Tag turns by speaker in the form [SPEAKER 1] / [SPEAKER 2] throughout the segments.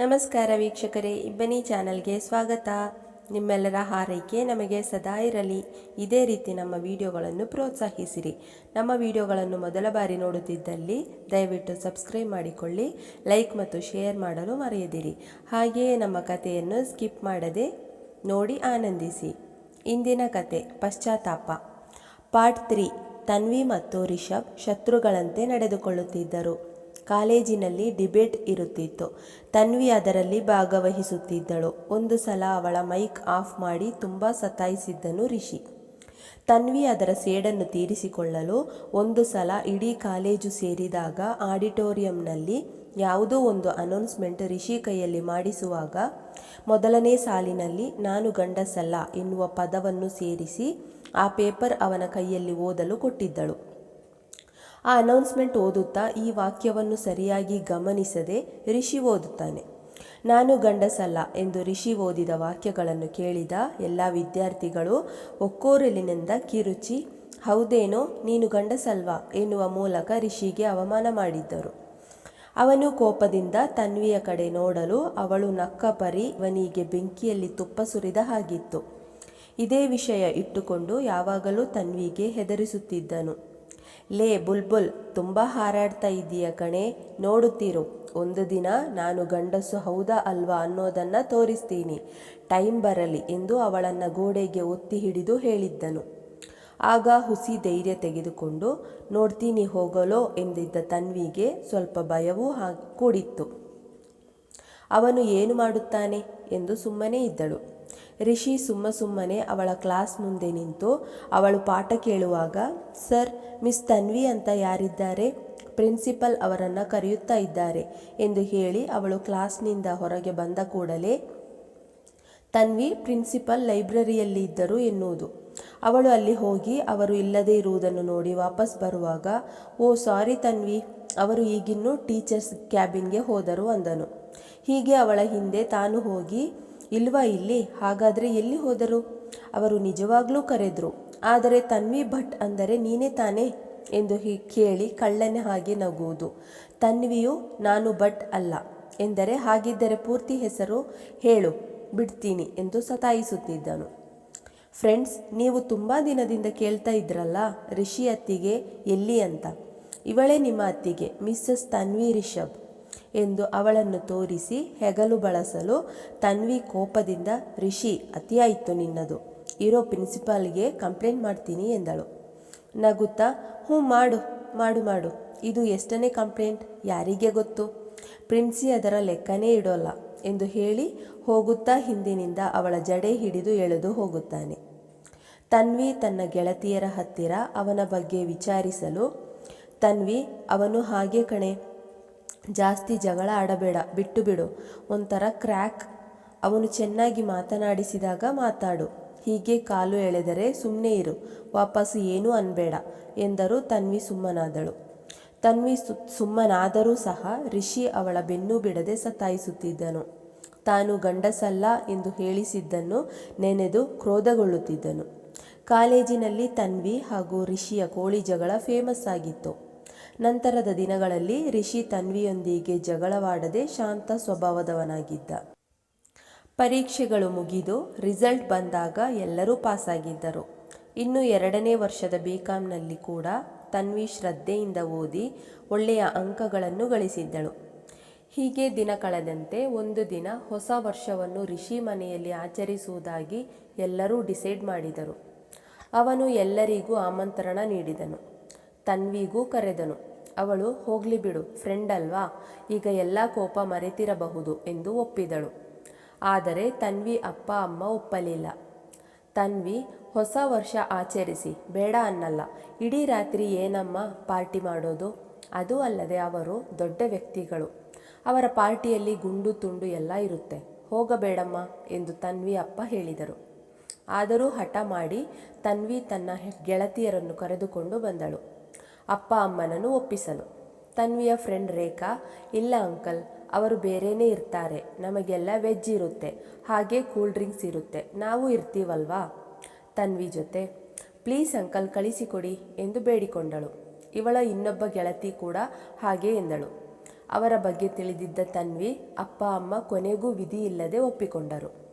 [SPEAKER 1] ನಮಸ್ಕಾರ ವೀಕ್ಷಕರೇ, ಇಬ್ಬನಿ ಚಾನಲ್ಗೆ ಸ್ವಾಗತ. ನಿಮ್ಮೆಲ್ಲರ ಹಾರೈಕೆ ನಮಗೆ ಸದಾ ಇರಲಿ. ಇದೇ ರೀತಿ ನಮ್ಮ ವಿಡಿಯೋಗಳನ್ನು ಪ್ರೋತ್ಸಾಹಿಸಿರಿ. ನಮ್ಮ ವಿಡಿಯೋಗಳನ್ನು ಮೊದಲ ಬಾರಿ ನೋಡುತ್ತಿದ್ದಲ್ಲಿ ದಯವಿಟ್ಟು ಸಬ್ಸ್ಕ್ರೈಬ್ ಮಾಡಿಕೊಳ್ಳಿ, ಲೈಕ್ ಮತ್ತು ಶೇರ್ ಮಾಡಲು ಮರೆಯದಿರಿ. ಹಾಗೆಯೇ ನಮ್ಮ ಕಥೆಯನ್ನು ಸ್ಕಿಪ್ ಮಾಡದೆ ನೋಡಿ ಆನಂದಿಸಿ. ಇಂದಿನ ಕತೆ ಪಶ್ಚಾತ್ತಾಪ. Part three. ತನ್ವಿ ಮತ್ತು ರಿಷಬ್ ಶತ್ರುಗಳಂತೆ ನಡೆದುಕೊಳ್ಳುತ್ತಿದ್ದರು. ಕಾಲೇಜಿನಲ್ಲಿ ಡಿಬೇಟ್ ಇರುತ್ತಿತ್ತು. ತನ್ವಿ ಅದರಲ್ಲಿ ಭಾಗವಹಿಸುತ್ತಿದ್ದಳು. ಒಂದು ಸಲ ಅವಳ ಮೈಕ್ ಆಫ್ ಮಾಡಿ ತುಂಬ ಸತಾಯಿಸಿದ್ದನು ರಿಷಿ. ತನ್ವಿ ಅದರ ಸೇಡನ್ನು ತೀರಿಸಿಕೊಳ್ಳಲು ಒಂದು ಸಲ ಇಡೀ ಕಾಲೇಜು ಸೇರಿದಾಗ ಆಡಿಟೋರಿಯಂನಲ್ಲಿ ಯಾವುದೋ ಒಂದು ಅನೌನ್ಸ್ಮೆಂಟ್ ರಿಷಿ ಕೈಯಲ್ಲಿ ಮಾಡಿಸುವಾಗ ಮೊದಲನೇ ಸಾಲಿನಲ್ಲಿ ನಾನು ಗಂಡಸಲ್ಲ ಎನ್ನುವ ಪದವನ್ನು ಸೇರಿಸಿ ಆ ಪೇಪರ್ ಅವನ ಕೈಯಲ್ಲಿ ಓದಲು ಕೊಟ್ಟಿದ್ದಳು. ಆ ಅನೌನ್ಸ್ಮೆಂಟ್ ಓದುತ್ತಾ ಈ ವಾಕ್ಯವನ್ನು ಸರಿಯಾಗಿ ಗಮನಿಸದೆ ಋಷಿ ಓದುತ್ತಾನೆ. ನಾನು ಗಂಡಸಲ್ಲ ಎಂದು ಋಷಿ ಓದಿದ ವಾಕ್ಯಗಳನ್ನು ಕೇಳಿದ ಎಲ್ಲ ವಿದ್ಯಾರ್ಥಿಗಳು ಒಕ್ಕೋರಲಿನಿಂದ ಕಿರುಚಿ, ಹೌದೇನೋ, ನೀನು ಗಂಡಸಲ್ವಾ ಎನ್ನುವ ಮೂಲಕ ರಿಷಿಗೆ ಅವಮಾನ ಮಾಡಿದ್ದರು. ಅವನು ಕೋಪದಿಂದ ತನ್ವಿಯ ಕಡೆ ನೋಡಲು ಅವಳು ನಕ್ಕ ಪರಿ ಇವನಿಗೆ ಬೆಂಕಿಯಲ್ಲಿ ತುಪ್ಪ ಸುರಿದ ಹಾಗಿತ್ತು. ಇದೇ ವಿಷಯ ಇಟ್ಟುಕೊಂಡು ಯಾವಾಗಲೂ ತನ್ವಿಗೆ ಹೆದರಿಸುತ್ತಿದ್ದನು. ಲೇ ಬುಲ್ಬುಲ್, ತುಂಬ ಹಾರಾಡ್ತಾ ಇದ್ದೀಯ ಕಣೆ, ನೋಡುತ್ತೀರು. ಒಂದು ದಿನ ನಾನು ಗಂಡಸು ಹೌದಾ ಅಲ್ವಾ ಅನ್ನೋದನ್ನು ತೋರಿಸ್ತೀನಿ. ಟೈಮ್ ಬರಲಿ ಎಂದು ಅವಳನ್ನು ಗೋಡೆಗೆ ಒತ್ತಿ ಹಿಡಿದು ಹೇಳಿದ್ದನು. ಆಗ ಹುಸಿ ಧೈರ್ಯ ತೆಗೆದುಕೊಂಡು, ನೋಡ್ತೀನಿ ಹೋಗಲೋ ಎಂದಿದ್ದ ತನ್ವಿಗೆ ಸ್ವಲ್ಪ ಭಯವೂ ಕೂಡಿತ್ತು. ಅವನು ಏನು ಮಾಡುತ್ತಾನೆ? ಎಂದು ಸುಮ್ಮನೆ ಇದ್ದಳು. ರಿಷಿ ಸುಮ್ಮ ಸುಮ್ಮನೆ ಅವಳ ಕ್ಲಾಸ್ ಮುಂದೆ ನಿಂತು ಅವಳು ಪಾಠ ಕೇಳುವಾಗ, ಸರ್, ಮಿಸ್ ತನ್ವಿ ಅಂತ ಯಾರಿದ್ದಾರೆ? ಪ್ರಿನ್ಸಿಪಲ್ ಅವರನ್ನು ಕರೆಯುತ್ತಾ ಇದ್ದಾರೆ ಎಂದು ಹೇಳಿ ಅವಳು ಕ್ಲಾಸ್ನಿಂದ ಹೊರಗೆ ಬಂದ ಕೂಡಲೇ, ತನ್ವಿ ಪ್ರಿನ್ಸಿಪಲ್ ಲೈಬ್ರರಿಯಲ್ಲಿ ಇದ್ದರು ಎನ್ನುವುದು. ಅವಳು ಅಲ್ಲಿ ಹೋಗಿ ಅವರು ಇಲ್ಲದೇ ಇರುವುದನ್ನು ನೋಡಿ ವಾಪಸ್ ಬರುವಾಗ, ಓ, ಸಾರಿ ತನ್ವಿ, ಅವರು ಈಗಿನ್ನೂ ಟೀಚರ್ಸ್ ಕ್ಯಾಬಿನ್ಗೆ ಹೋದರು ಅಂದನು. ಹೀಗೆ ಅವಳ ಹಿಂದೆ ತಾನು ಹೋಗಿ ಇಲ್ವಾ ಇಲ್ಲಿ? ಹಾಗಾದರೆ ಎಲ್ಲಿ ಹೋದರು? ಅವರು ನಿಜವಾಗ್ಲೂ ಕರೆದ್ರು, ಆದರೆ ತನ್ವಿ ಭಟ್ ಅಂದರೆ ನೀನೇ ತಾನೇ? ಎಂದು ಕೇಳಿ ಕಳ್ಳನೆ ಹಾಗೆ ನಗುವುದು. ತನ್ವಿಯು, ನಾನು ಭಟ್ ಅಲ್ಲ, ಎಂದರೆ ಹಾಗಿದ್ದರೆ ಪೂರ್ತಿ ಹೆಸರು ಹೇಳು, ಬಿಡ್ತೀನಿ ಎಂದು ಸತಾಯಿಸುತ್ತಿದ್ದನು. ಫ್ರೆಂಡ್ಸ್, ನೀವು ತುಂಬ ದಿನದಿಂದ ಕೇಳ್ತಾ ಇದ್ರಲ್ಲ, ರಿಷಿ ಅತ್ತಿಗೆ ಎಲ್ಲಿ ಅಂತ? ಇವಳೇ ನಿಮ್ಮ ಅತ್ತಿಗೆ, ಮಿಸ್ಸಸ್ ತನ್ವಿ ರಿಷಬ್. ಎಂದು ಅವಳನ್ನು ತೋರಿಸಿ ಹೆಗಲು ಬಳಸಲು ತನ್ವಿ ಕೋಪದಿಂದ, ರಿಷಿ, ಅತಿಯಾಯಿತು ನಿನ್ನದು. ಇರೋ ಪ್ರಿನ್ಸಿಪಾಲ್ಗೆ ಕಂಪ್ಲೇಂಟ್ ಮಾಡ್ತೀನಿ ಎಂದಳು. ನಗುತ್ತಾ, ಹ್ಞೂ, ಮಾಡು ಮಾಡು ಮಾಡು. ಇದು ಎಷ್ಟನೇ ಕಂಪ್ಲೇಂಟ್? ಯಾರಿಗೆ ಗೊತ್ತು? ಪ್ರಿನ್ಸಿ ಅದರ ಲೆಕ್ಕನೇ ಇಡೋಲ್ಲ ಎಂದು ಹೇಳಿ ಹೋಗುತ್ತಾ ಹಿಂದಿನಿಂದ ಅವಳ ಜಡೆ ಹಿಡಿದು ಎಳೆದು ಹೋಗುತ್ತಾನೆ. ತನ್ವಿ ತನ್ನ ಗೆಳತಿಯರ ಹತ್ತಿರ ಅವನ ಬಗ್ಗೆ ವಿಚಾರಿಸಲು, ತನ್ವಿ, ಅವನು ಹಾಗೆ ಕಣೆ. ಜಾಸ್ತಿ ಜಗಳ ಆಡಬೇಡ, ಬಿಟ್ಟು ಬಿಡು. ಒಂಥರ ಕ್ರ್ಯಾಕ್. ಅವನು ಚೆನ್ನಾಗಿ ಮಾತನಾಡಿಸಿದಾಗ ಮಾತಾಡು. ಹೀಗೆ ಕಾಲು ಎಳೆದರೆ ಸುಮ್ಮನೆ ಇರು. ವಾಪಸ್ಸು ಏನೂ ಅನ್ಬೇಡ ಎಂದರು ತನ್ವಿ ಸುಮ್ಮನಾದಳು. ತನ್ವಿ ಸು, ಸುಮ್ಮನಾದರೂ ಸಹ ರಿಷಿ ಅವಳ ಬೆನ್ನು ಬಿಡದೆ ಸತಾಯಿಸುತ್ತಿದ್ದನು. ತಾನು ಗಂಡಸಲ್ಲ ಎಂದು ಹೇಳಿಸಿದ್ದನ್ನು ನೆನೆದು ಕ್ರೋಧಗೊಳ್ಳುತ್ತಿದ್ದನು. ಕಾಲೇಜಿನಲ್ಲಿ ತನ್ವಿ ಹಾಗೂ ರಿಷಿಯ ಕೋಳಿ ಜಗಳ ಫೇಮಸ್ ಆಗಿತ್ತು. ನಂತರದ ದಿನಗಳಲ್ಲಿ ರಿಷಿ ತನ್ವಿಯೊಂದಿಗೆ ಜಗಳವಾಡದೆ ಶಾಂತ ಸ್ವಭಾವದವನಾಗಿದ್ದ. ಪರೀಕ್ಷೆಗಳು ಮುಗಿದು ರಿಸಲ್ಟ್ ಬಂದಾಗ ಎಲ್ಲರೂ ಪಾಸಾಗಿದ್ದರು. ಇನ್ನು ಎರಡನೇ ವರ್ಷದ ಬಿಕಾಂನಲ್ಲಿ ಕೂಡ ತನ್ವಿ ಶ್ರದ್ಧೆಯಿಂದ ಓದಿ ಒಳ್ಳೆಯ ಅಂಕಗಳನ್ನು ಗಳಿಸಿದ್ದಳು. ಹೀಗೆ ದಿನ ಕಳೆದಂತೆ ಒಂದು ದಿನ ಹೊಸ ವರ್ಷವನ್ನು ರಿಷಿ ಮನೆಯಲ್ಲಿ ಆಚರಿಸುವುದಾಗಿ ಎಲ್ಲರೂ ಡಿಸೈಡ್ ಮಾಡಿದರು. ಅವನು ಎಲ್ಲರಿಗೂ ಆಮಂತ್ರಣ ನೀಡಿದನು. ತನ್ವಿಗೂ ಕರೆದನು. ಅವಳು ಹೋಗ್ಲಿ ಬಿಡು ಫ್ರೆಂಡ್ ಅಲ್ವಾ? ಈಗ ಎಲ್ಲ ಕೋಪ ಮರೆತಿರಬಹುದು ಎಂದು ಒಪ್ಪಿದಳು. ಆದರೆ ತನ್ವಿ ಅಪ್ಪ, ಅಮ್ಮ ಒಪ್ಪಲಿಲ್ಲ. ತನ್ವಿ, ಹೊಸ ವರ್ಷ ಆಚರಿಸಿ, ಬೇಡ ಅನ್ನಲ್ಲ. ಇಡೀ ರಾತ್ರಿ ಏನಮ್ಮ ಪಾರ್ಟಿ ಮಾಡೋದು? ಅದು ಅಲ್ಲದೆ ಅವರು ದೊಡ್ಡ ವ್ಯಕ್ತಿಗಳು. ಅವರ ಪಾರ್ಟಿಯಲ್ಲಿ ಗುಂಡು ತುಂಡು ಎಲ್ಲ ಇರುತ್ತೆ. ಹೋಗಬೇಡಮ್ಮ ಎಂದು ತನ್ವಿ ಅಪ್ಪ ಹೇಳಿದರು. ಆದರೂ ಹಠ ಮಾಡಿ ತನ್ವಿ ತನ್ನ ಗೆಳತಿಯರನ್ನು ಕರೆದುಕೊಂಡು ಬಂದಳು. ಅಪ್ಪ ಅಮ್ಮನನ್ನು ಒಪ್ಪಿಸಲು. ತನ್ವಿಯ ಫ್ರೆಂಡ್ ರೇಖಾ, ಇಲ್ಲ ಅಂಕಲ್, ಅವರು ಬೇರೆಯೇ ಇರ್ತಾರೆ. ನಮಗೆಲ್ಲ ವೆಜ್ ಇರುತ್ತೆ. ಹಾಗೆ ಕೂಲ್ ಡ್ರಿಂಕ್ಸ್ ಇರುತ್ತೆ. ನಾವು ಇರ್ತೀವಲ್ವಾ? ತನ್ವಿ ಜೊತೆ, ಪ್ಲೀಸ್ ಅಂಕಲ್, ಕಳಿಸಿಕೊಡಿ, ಎಂದು ಬೇಡಿಕೊಂಡಳು. ಇವಳ ಇನ್ನೊಬ್ಬ ಗೆಳತಿ ಕೂಡ ಹಾಗೆ ಎಂದಳು. ಅವರ ಬಗ್ಗೆ ತಿಳಿದಿದ್ದ ತನ್ವಿ, ಅಪ್ಪ, ಅಮ್ಮ ಕೊನೆಗೂ ವಿಧಿ ಇಲ್ಲದೆ ಒಪ್ಪಿಕೊಂಡರು.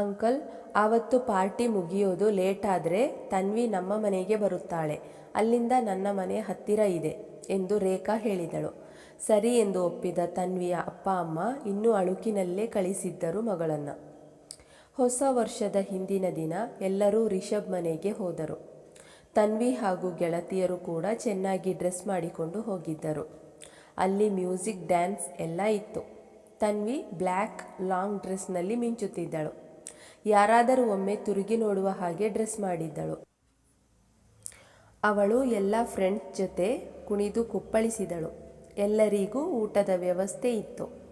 [SPEAKER 1] ಅಂಕಲ್, ಆವತ್ತು ಪಾರ್ಟಿ ಮುಗಿಯೋದು ಲೇಟ್ ಆದರೆ ತನ್ವಿ ನಮ್ಮ ಮನೆಗೆ ಬರುತ್ತಾಳೆ. ಅಲ್ಲಿಂದ ನನ್ನ ಮನೆ ಹತ್ತಿರ ಇದೆ, ಎಂದು ರೇಖಾ ಹೇಳಿದಳು. ಸರಿ, ಎಂದು ಒಪ್ಪಿದ ತನ್ವಿಯ ಅಪ್ಪ ಅಮ್ಮ ಇನ್ನೂ ಅಳುಕಿನಲ್ಲೇ ಕಳಿಸಿದ್ದರು ಮಗಳನ್ನು. ಹೊಸ ವರ್ಷದ ಹಿಂದಿನ ದಿನ ಎಲ್ಲರೂ ರಿಷಬ್ ಮನೆಗೆ ಹೋದರು. ತನ್ವಿ ಹಾಗೂ ಗೆಳತಿಯರು ಕೂಡ ಚೆನ್ನಾಗಿ ಡ್ರೆಸ್ ಮಾಡಿಕೊಂಡು ಹೋಗಿದ್ದರು. ಅಲ್ಲಿ ಮ್ಯೂಸಿಕ್ ಡ್ಯಾನ್ಸ್ ಎಲ್ಲ ಇತ್ತು. ತನ್ವಿ ಬ್ಲ್ಯಾಕ್ ಲಾಂಗ್ ಡ್ರೆಸ್ನಲ್ಲಿ ಮಿಂಚುತ್ತಿದ್ದಳು. ಯಾರಾದರೂ ಒಮ್ಮೆ ತಿರುಗಿ ನೋಡುವ ಹಾಗೆ ಡ್ರೆಸ್ ಮಾಡಿದ್ದಳು. ಅವಳು ಎಲ್ಲ ಫ್ರೆಂಡ್ಸ್ ಜೊತೆ ಕುಣಿದು ಕುಪ್ಪಳಿಸಿದಳು. ಎಲ್ಲರಿಗೂ ಊಟದ ವ್ಯವಸ್ಥೆ ಇತ್ತು.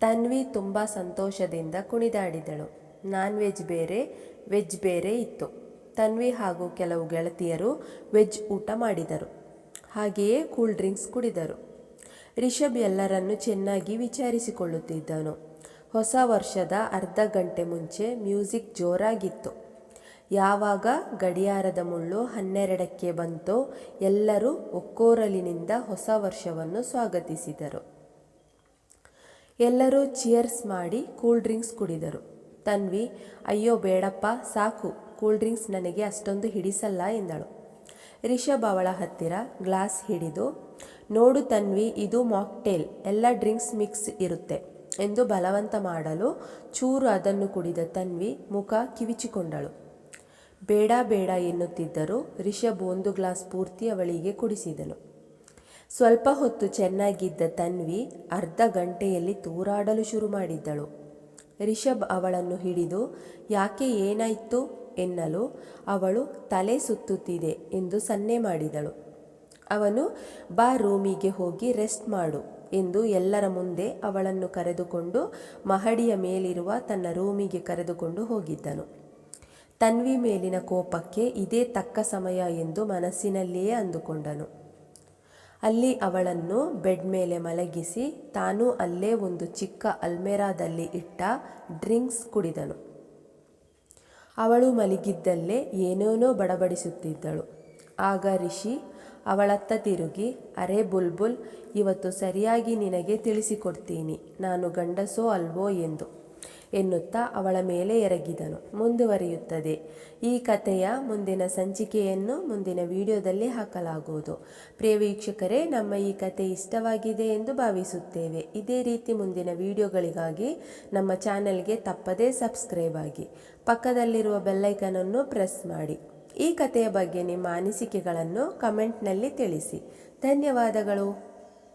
[SPEAKER 1] ತನ್ವಿ ತುಂಬ ಸಂತೋಷದಿಂದ ಕುಣಿದಾಡಿದಳು. ನಾನ್ ವೆಜ್ ಬೇರೆ ವೆಜ್ ಬೇರೆ ಇತ್ತು. ತನ್ವಿ ಹಾಗೂ ಕೆಲವು ಗೆಳತಿಯರು ವೆಜ್ ಊಟ ಮಾಡಿದರು. ಹಾಗೆಯೇ ಕೂಲ್ ಡ್ರಿಂಕ್ಸ್ ಕುಡಿದರು. ರಿಷಬ್ ಎಲ್ಲರನ್ನು ಚೆನ್ನಾಗಿ ವಿಚಾರಿಸಿಕೊಳ್ಳುತ್ತಿದ್ದನು. ಹೊಸ ವರ್ಷದ ಅರ್ಧ ಗಂಟೆ ಮುಂಚೆ ಮ್ಯೂಸಿಕ್ ಜೋರಾಗಿತ್ತು. ಯಾವಾಗ ಗಡಿಯಾರದ ಮುಳ್ಳು ಹನ್ನೆರಡಕ್ಕೆ ಬಂತೋ ಎಲ್ಲರೂ ಒಕ್ಕೋರಲಿನಿಂದ ಹೊಸ ವರ್ಷವನ್ನು ಸ್ವಾಗತಿಸಿದರು. ಎಲ್ಲರೂ ಚಿಯರ್ಸ್ ಮಾಡಿ ಕೂಲ್ ಡ್ರಿಂಕ್ಸ್ ಕುಡಿದರು. ತನ್ವಿ, ಅಯ್ಯೋ ಬೇಡಪ್ಪ, ಸಾಕು ಕೂಲ್ ಡ್ರಿಂಕ್ಸ್ ನನಗೆ ಅಷ್ಟೊಂದು ಹಿಡಿಸಲ್ಲ ಎಂದಳು. ರಿಷಬ್ ಅವಳ ಹತ್ತಿರ ಗ್ಲಾಸ್ ಹಿಡಿದು, ನೋಡು ತನ್ವಿ, ಇದು ಮಾಕ್ಟೇಲ್ ಎಲ್ಲ ಡ್ರಿಂಕ್ಸ್ ಮಿಕ್ಸ್ ಇರುತ್ತೆ. ಎಂದು ಬಲವಂತ ಮಾಡಲು ಚೂರು ಅದನ್ನು ಕುಡಿದ ತನ್ವಿ ಮುಖ ಕಿವಿಚಿಕೊಂಡಳು. ಬೇಡ ಬೇಡ ಎನ್ನುತ್ತಿದ್ದರೂ ರಿಷಬ್ ಒಂದು ಗ್ಲಾಸ್ ಪೂರ್ತಿ ಅವಳಿಗೆ ಕುಡಿಸಿದನು. ಸ್ವಲ್ಪ ಹೊತ್ತು ಚೆನ್ನಾಗಿದ್ದ ತನ್ವಿ ಅರ್ಧ ಗಂಟೆಯಲ್ಲಿ ತೂರಾಡಲು ಶುರು ಮಾಡಿದ್ದಳು. ರಿಷಬ್ ಅವಳನ್ನು ಹಿಡಿದು, ಯಾಕೆ ಏನಾಯಿತು? ಎನ್ನಲು ಅವಳು ತಲೆ ಸುತ್ತುತ್ತಿದೆ ಎಂದು ಸನ್ನೆ ಮಾಡಿದಳು. ಅವನು, ಬಾ ರೂಮಿಗೆ ಹೋಗಿ ರೆಸ್ಟ್ ಮಾಡು. ಎಂದು ಎಲ್ಲರ ಮುಂದೆ ಅವಳನ್ನು ಕರೆದುಕೊಂಡು ಮಹಡಿಯ ಮೇಲಿರುವ ತನ್ನ ರೂಮಿಗೆ ಕರೆದುಕೊಂಡು ಹೋಗಿದ್ದನು. ತನ್ವಿ ಮೇಲಿನ ಕೋಪಕ್ಕೆ ಇದೇ ತಕ್ಕ ಸಮಯ ಎಂದು ಮನಸ್ಸಿನಲ್ಲಿಯೇ ಅಂದುಕೊಂಡನು. ಅಲ್ಲಿ ಅವಳನ್ನು ಬೆಡ್ ಮೇಲೆ ಮಲಗಿಸಿ ತಾನು ಅಲ್ಲೇ ಒಂದು ಚಿಕ್ಕ ಅಲ್ಮೆರಾದಲ್ಲಿ ಇಟ್ಟ ಡ್ರಿಂಕ್ಸ್ ಕುಡಿದನು. ಅವಳು ಮಲಗಿದ್ದಲ್ಲೇ ಏನೇನೋ ಬಡಬಡಿಸುತ್ತಿದ್ದಳು. ಆಗ ರಿಷಿ ಅವಳತ್ತ ತಿರುಗಿ, ಅರೆ ಬುಲ್ಬುಲ್, ಇವತ್ತು ಸರಿಯಾಗಿ ನಿನಗೆ ತಿಳಿಸಿಕೊಡ್ತೀನಿ, ನಾನು ಗಂಡಸೋ ಅಲ್ವೋ ಎಂದು ಎನ್ನುತ್ತಾ ಅವಳ ಮೇಲೆ ಎರಗಿದನು. ಮುಂದುವರಿಯುತ್ತದೆ. ಈ ಕಥೆಯ ಮುಂದಿನ ಸಂಚಿಕೆಯನ್ನು ಮುಂದಿನ ವಿಡಿಯೋದಲ್ಲಿ ಹಾಕಲಾಗುವುದು. ಪ್ರಿಯ ವೀಕ್ಷಕರೇ ನಮ್ಮ ಈ ಕತೆ ಇಷ್ಟವಾಗಿದೆ ಎಂದು ಭಾವಿಸುತ್ತೇವೆ. ಇದೇ ರೀತಿ ಮುಂದಿನ ವಿಡಿಯೋಗಳಿಗಾಗಿ ನಮ್ಮ ಚಾನೆಲ್ಗೆ ತಪ್ಪದೇ ಸಬ್ಸ್ಕ್ರೈಬ್ ಆಗಿ, ಪಕ್ಕದಲ್ಲಿರುವ ಬೆಲ್ಲೈಕನನ್ನು ಪ್ರೆಸ್ ಮಾಡಿ. ಈ ಕಥೆಯ ಬಗ್ಗೆ ನಿಮ್ಮ ಅನಿಸಿಕೆಗಳನ್ನು ಕಮೆಂಟ್ನಲ್ಲಿ ತಿಳಿಸಿ. ಧನ್ಯವಾದಗಳು.